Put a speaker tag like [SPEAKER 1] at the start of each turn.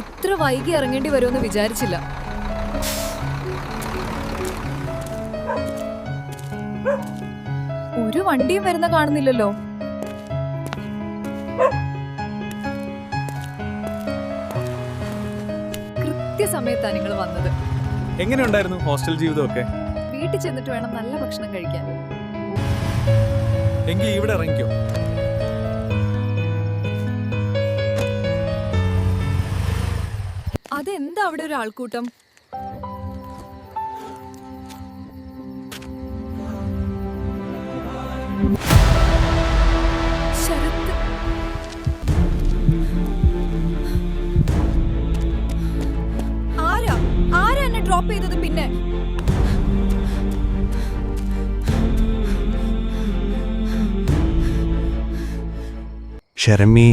[SPEAKER 1] ഇത്ര വൈകി ഇറങ്ങേണ്ടി വരുമെന്ന് വിചാരിച്ചില്ല. ഒരു വണ്ടിയും വരുന്ന കാണുന്നില്ലല്ലോ. കൃത്യസമയത്താണ് നിങ്ങൾ വന്നത്.
[SPEAKER 2] എങ്ങനെയുണ്ടായിരുന്നു ഹോസ്റ്റൽ ജീവിതമൊക്കെ?
[SPEAKER 1] വീട്ടിൽ ചെന്നിട്ട് വേണം നല്ല ഭക്ഷണം കഴിക്കാൻ.
[SPEAKER 2] എങ്കിൽ ഇവിടെ ഇറങ്ങിക്കോ.
[SPEAKER 1] അതെന്താ അവിടെ ഒരു ആൾക്കൂട്ടം ആരാ? ഡ്രോപ്പ് പിന്നെ?
[SPEAKER 3] ഷരമി